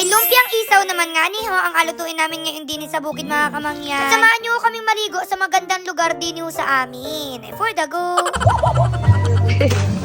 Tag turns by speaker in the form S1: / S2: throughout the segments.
S1: Ay, lumpiang isaw naman nga ni ho ang alutuin namin ngayon din sa bukid mga kamangyan. At samahan niyo kaming maligo sa magandang lugar din ho sa amin. Eh, For the go!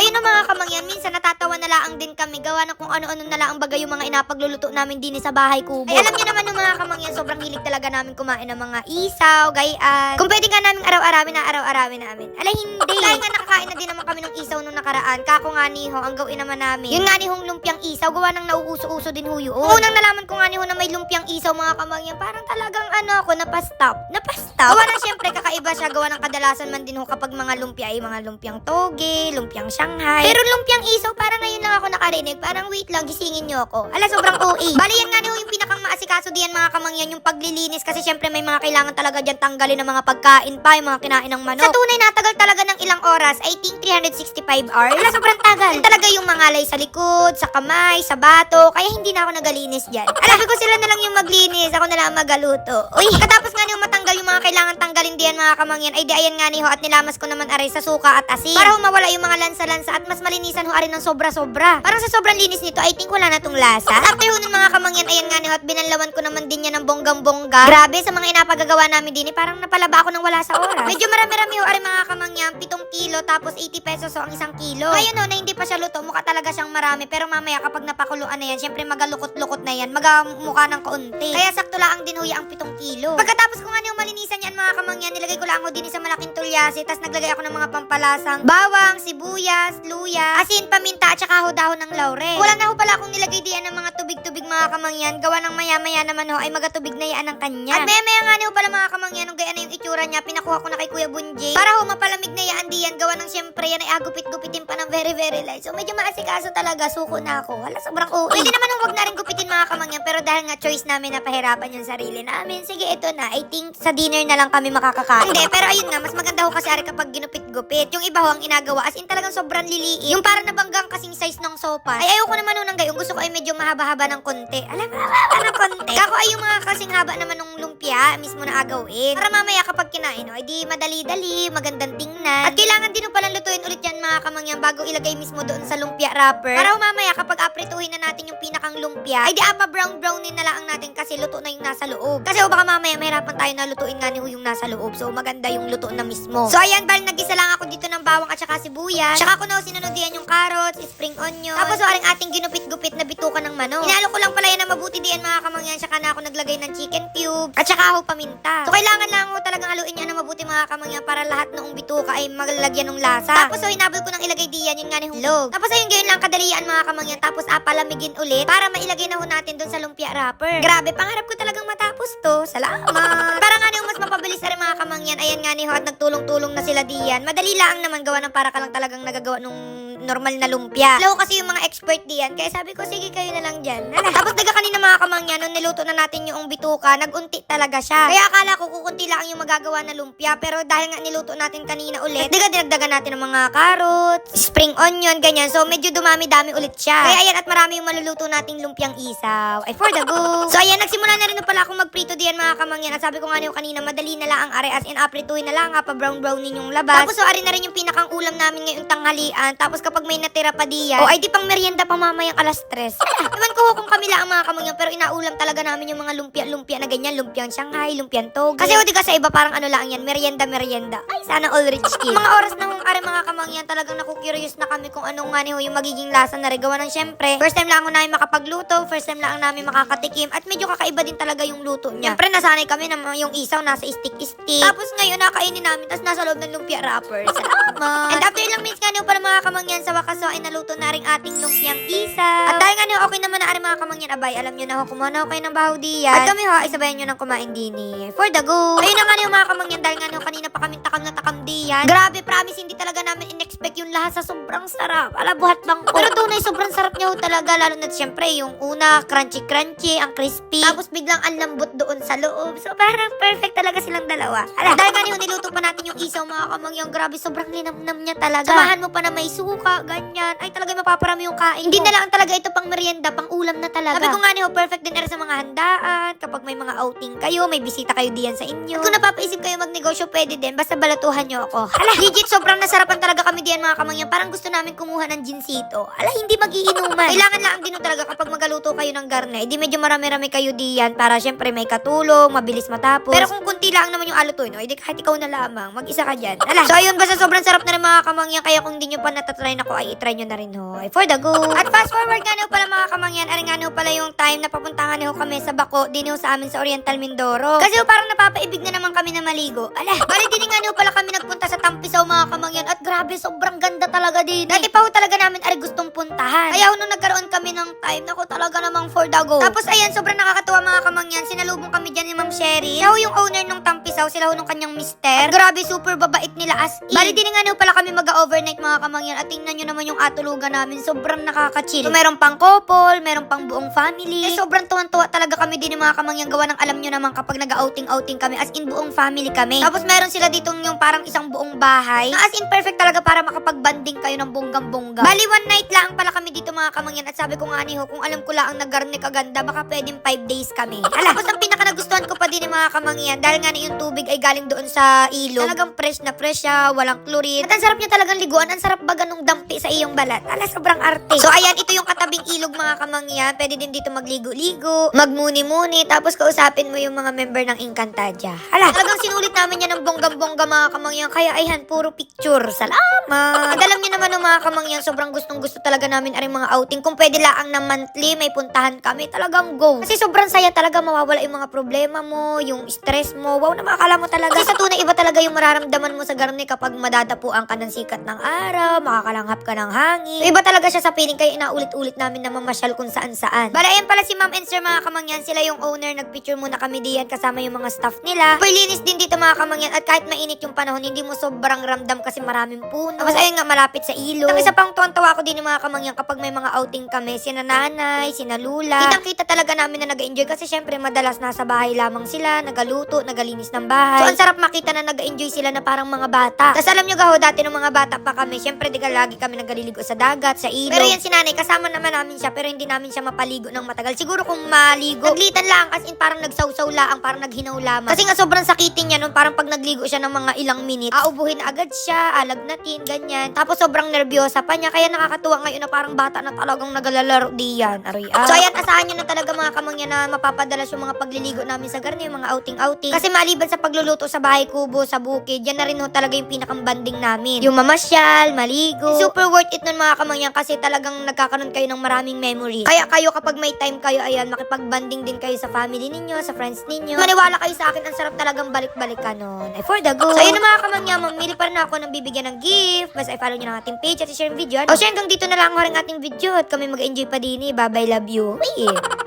S1: Ayun na mga kamangyan, minsan natatawa na laang din kami. Gawa ng kung ano-ano na laang bagay yung mga inapagluluto namin din sa bahay kubo. Ay, alam niyo naman ng mga kamangyan, sobrang hilig talaga namin kumain ng mga isaw, gayaan. Kung pwede nga namin araw-arawin na araw-arawin namin. Alay, hindi. Dahil nga nakakain na din naman kami ng isaw nung nakaraan. Kako nga ni ho, ang gawin naman namin. Yun nga ni hong lumpiang isaw, gawa ng nauuso-uso din ho yun. Unang nalaman ko nga ni ho na may lumpiang isaw mga kamangyan, parang talagang ano ako, napastop. Napastop. Gawa ng syempre, kakaiba siya. Gawa ng kadalasan man din ho kapag mga lumpia ay mga lumpiang toge, lumpiang Shanghai. Pero lumpiang isaw, parang ngayon lang ako nakarinig. Parang wait lang, gisingin niyo ako. Ala, sobrang OA. Bali yan nga ni yung pinakang maasikaso diyan mga kamangyan, yung paglilinis. Kasi syempre may mga kailangan talaga dyan tanggalin ng mga pagkain pa, yung mga kinain ng manok. Sa tunay natagal talaga ng ilang oras, I think 365 hours. Ala, sobrang tagal. Yun talaga yung mangalay sa likod, sa kamay, sa bato. Kaya hindi na ako nagalinis dyan. Ala, ko sila na lang yung maglinis, ako na lang magaluto. Uy, katapos nga niyo matanggal yung mga kailangan tanggalin diyan mga kamangyan, ay di ayan nga ni ho at nilamas ko naman aray sa suka at asin. Para humawala yung mga lansa-lansa at mas malinisan ho aray ng sobra-sobra. Parang sa sobrang linis nito, I think wala na tong lasa. After ho ng mga kamangyan, ayan nga ni ho at binanlawan ko naman din yan ng bonggang-bongga. Grabe, sa mga inapagagawa namin din, eh, parang napalaba ako ng wala sa oras. Medyo marami-rami ho aray mga kamangyan, 7 kilo tapos 80 pesos ho ang isang kilo. Ngayon ho, na hindi pa siya luto, mukha talaga siyang marami. Pero mamaya kapag napakuluan na yan, syempre magalukot-lukot na yan, magamukha ng kaunti. Kaya sakto lang din ho ang 7 kilo. Pagkatapos ko nga niyong malinisan yan mga kamangyan, nilagay ko lang ho din sa malaking tulyasi, tapos naglagay ako ng mga pampalasang bawang, sibuyas, luya, asin, paminta, at saka ho dahon ng laurel. Wala na ho pala akong nilagay diyan ng mga tubig-tubig mga kamangyan, gawa ng maya-maya naman ho ay magatubig na yan ang kanya. At maya-maya nga ho pala mga kamangyan, nung gaya na yung itsura niya, pinakuha ko na kay Kuya Bunjay. Para ho mapalamig na yan diyan, gawa ng syempre yan ay agupit-gupitin pa ng very very light. So medyo maasikaso talaga, suko na ako. Hala, sobrang oo. Pwede naman huwag na rin gupitin mga kamangyan, pero dahil nga choice namin na pahirapan yung sarili namin, sige ito na. I think sa dinner na lang kami makakakain. Hindi, pero ayun nga, mas maganda ho kasi ari kapag ginupit-gupit. Yung iba ho ang inagawa, as in talagang sobrang liliit. Yung parang nabanggang kasing size ng sopa. Ay ayoko naman ho ng gayong, gusto ko ay medyo mahaba-haba ng konti. Alam mo, ng konti. Kako ay yung mga kasing haba naman ng lumpia, mismo na agawin. Para mamaya kapag kinain, oh, ay di madali-dali, magandang tingnan. At kailangan din ho palang lutuin ulit yan mga kamangyan bago ilagay mismo doon sa lumpia wrapper. Para mamaya kapag aprituhin na natin yung pinakang lumpia, ay di apa brown brownin na lang natin kasi luto na yung nasa loob. Kasi ho baka mamaya mahirapan tayo na lutuin nga ni yung nasa loob. So maganda yung luto na mismo. So ayan, bali nagisa lang ako dito ng bawang at saka sibuyas. Tsaka ko na sinunod yan yung carrots, spring onion. Tapos aring ating ginupit-gupit na bituka ng manok. Inalo ko lang pala yan na ako naglagay ng chicken cubes. At tsaka ho paminta. So kailangan lang ho talagang haluin niya na mabuti mga kamangyan para lahat ng bituka ay malalagyan ng lasa. Tapos ho, hinabol ko nang ilagay diyan yun nga ni hulog. Tapos ayun gayon lang kadalian mga kamangyan. Tapos apalamigin ulit para mailagay na ho natin doon sa lumpia wrapper. Grabe, pangarap ko talagang matapos to. Salamat. para nga ho, mas mapabilis na rin mga kamangyan. Ayan nga ni ho at nagtulong-tulong na sila diyan. Madali lang naman gawa ng para ka lang talagang nagagawa nung normal na lumpia. Alam ko kasi yung mga expert diyan. Kaya sabi ko, sige kayo na lang dyan. Hala. Tapos daga kanina mga kamangyan, nung niluto na natin yung bituka, nagunti talaga siya. Kaya akala ko kukunti lang yung magagawa na lumpia. Pero dahil nga niluto natin kanina ulit, diga dinagdagan natin ng mga carrots, spring onion, ganyan. So medyo dumami-dami ulit siya. Kaya ayan at marami yung maluluto nating lumpiang isaw. Ay for the go. So ayan, nagsimula na rin na pala akong magprito diyan mga kamangyan. At sabi ko nga niyo kanina, madali na lang ang are as in aprituhin na lang ha, pa brown brown yung labas. Tapos so ari na rin yung pinakang ulam namin ngayong tanghalian. Tapos kapag may natira pa diyan, o ay di pang merienda pa mamayang alas tres. Ewan ko kung kami lang ang mga kamangyan, pero inaulam talaga namin yung mga lumpia-lumpia na ganyan. Lumpiang Shanghai, lumpiang Toge. Kasi o di ka sa iba parang ano lang yan, merienda merienda. Ay, sana all rich kid. mga oras na hong are mga kamangyan, talagang naku-curious na kami kung anong nga ni yung magiging lasa na regawa ng syempre. First time lang ako namin makapagluto, first time lang namin makakatikim, at medyo kakaiba din talaga yung luto niya. Syempre, nasanay kami na yung isaw nasa stick-stick. Tapos ngayon, nakainin namin, tapos nasa loob ng lumpia wrapper. Salamat! And after ilang minutes nga niyo pala mga kamangyan, sa wakas ay naluto na rin ating lumpiang isaw. At dahil nga niyo, okay naman na rin mga kamangyan, abay, alam niyo na ho, kumuha na kayo ng bahaw diyan. At kami ho, ay sabayan niyo ng kumain din eh. For the go! Ayun na nga niyo mga kamangyan, dahil nga niyo, kanina pa kami takam na takam diyan. Grabe, promise, hindi talaga namin in-expect yung lahat sa sobrang sarap. Ala, buhat lang ko. Pero tunay, sobrang sarap niya ho talaga, lalo na syempre, yung una, crunchy-crunchy, ang crispy. Tapos biglang ang lambot doon sa loob. So, parang perfect talaga silang dalawa. Ala, dahil nga niyo, niluto pa natin yung isaw mga kamangyan, grabe, sobrang linamnam niya talaga. Samahan mo pa na may suka, ganyan. Ay, talaga mapaparami yung kain Hindi na lang talaga ito pang merienda, pang ulam na talaga. talaga. Sabi ko nga ni ho, perfect din era sa mga handaan, kapag may mga outing kayo, may bisita kayo diyan sa inyo. At kung napapaisip kayo magnegosyo, pwede din, basta balatuhan nyo ako. Hala, legit, sobrang nasarapan talaga kami diyan mga kamangyan. Parang gusto namin kumuha ng ginsito. Ala, hindi magiinuman. Kailangan lang din talaga kapag magaluto kayo ng garne, edi medyo marami-rami kayo diyan para syempre may katulong, mabilis matapos. Pero kung kunti lang naman yung alutuin, no, edi kahit ikaw na lamang, mag-isa ka dyan. Ala, so ayun, basta sobrang sarap na rin mga kamangyan, kaya kung di nyo pa natatry na ko, ay itry nyo na rin ho. Ay, for the go. At fast forward nga pala mga kamangyan, ay nga pala yung time na papuntahan ho kami sa Bako, din sa amin sa Oriental Mindoro. Kasi ho parang napapaibig na naman kami na maligo. Ala, bali din nga ho pala kami nagpunta sa Tampisaw mga kamangyan, at grabe, sobrang ganda talaga din. Dati pa ho talaga namin ay gustong puntahan. Kaya ho nung nagkaroon kami ng time, nako talaga namang for the go. Tapos ayan, sobrang nakakatuwa mga kamangyan, sinalubong kami dyan ni Ma'am Sherry. Siya ho yung owner nung Tampisaw, sila ho nung kanyang mister. At grabe, super babait nila as in. Bali din nga ho pala kami mag-overnight mga kamangyan at tingnan nyo naman yung atulugan namin, sobrang nakaka-chill. So, meron pang couple, meron pang buong family. Eh, sobrang tuwan-tuwa talaga kami din ng mga kamangyan gawa ng alam nyo naman kapag nag-outing-outing kami as in buong family kami. Tapos meron sila ditong yung parang isang buong bahay. Na as in perfect talaga para makapag-banding kayo ng bonggang-bongga. Bali one night lang pala kami dito mga kamangyan at sabi ko nga ni Ho, kung alam ko lang ang nagarne kaganda, baka pwedeng 5 days kami. Ala, tapos ang pinaka nagustuhan ko pa din ng mga kamangyan dahil nga yung tubig ay galing doon sa ilog. Talagang fresh na fresh siya, walang chlorine. At ang sarap niya talagang liguan, ang sarap baga nung dampi sa iyong balat. Ala, sobrang arte. So ayan, ito yung katabing ilog mga kamangyan. Pwede din dito magligo-ligo, magmuni-muni, tapos kausapin mo yung mga member ng Encantadia. Ala, talagang sinulit namin yan ng bonggang-bongga mga kamangyan. Kaya ayan, puro picture. Salamat! At alam niyo naman ng mga kamangyan, sobrang gustong-gusto talaga namin aring mga outing. Kung pwede lang na monthly, may puntahan kami, talagang go. Kasi sobrang saya talaga mawawala yung mga problema mo, yung stress mo. Wow, na makakala mo talaga. Kasi sa tunay, iba talaga yung mararamdaman mo sa garne kapag madadapuan ka ng sikat ng araw, makakalanghap ka ng hangin. Iba talaga siya sa feeling kaya inaulit-ulit namin na mamasyal kung saan-saan. Bala, ayan pala si Ma'am and Sir mga kamangyan. Sila yung owner. Nagpicture muna kami diyan kasama yung mga staff nila. Super linis din dito mga kamangyan. At kahit mainit yung panahon, hindi mo sobrang ramdam kasi maraming puno. Tapos ayun nga, malapit sa ilog. Ang isa pang tuwan-tawa ko din yung mga kamangyan kapag may mga outing kami. Sina nanay, sina lula. Kitang-kita talaga namin na nag-enjoy kasi syempre madalas nasa bahay lamang sila, nagaluto, nagalinis ng bahay. So ang sarap makita na nag-enjoy sila na parang mga bata. Tapos alam nyo gaho, dati nung mga bata pa kami, syempre di ka lagi kami nagaliligo sa dagat, sa ilog. Pero yan si nanay, kasama naman namin siya, pero hindi namin siya mapaligo ng matagal. Siguro kung maligo, naglitan lang, as in parang nagsawsaw lang, parang naghinaw lamang. Kasi nga sobrang sakitin niya nun, parang pag nagligo siya ng mga ilang minutes, aubuhin agad siya, alagnatin, ganyan. Tapos sobrang nervyosa pa niya, kaya nakakatuwa ngayon na parang bata na talagang nagalalaro diyan. Aray, ah. So ayan, asahan nyo na talaga mga kamangyan na mapapadalas yung mga pagliligo namin sa garni, yung mga outing-outing. Kasi maliban sa pagluluto sa bahay kubo, sa bukid, yan na rin ho talaga yung pinakang banding namin. Yung mamasyal, maligo. Super worth it nun mga kamangyan kasi talagang nagkakaroon kayo ng maraming memories. Kaya kayo kapag may time kayo, ayan, makipag-banding din kayo sa family ninyo, sa friends ninyo. Maniwala kayo sa akin, ang sarap talagang balik-balikan nun. Ay, for the go. So, ayun na mga kamangyan, mamili pa rin ako ng bibigyan ng gift. Basta i-follow nyo ng ating page at i-share yung video. O, so, hanggang dito na lang rin ating video at kami mag-enjoy pa din eh. Bye-bye, love you. Eh.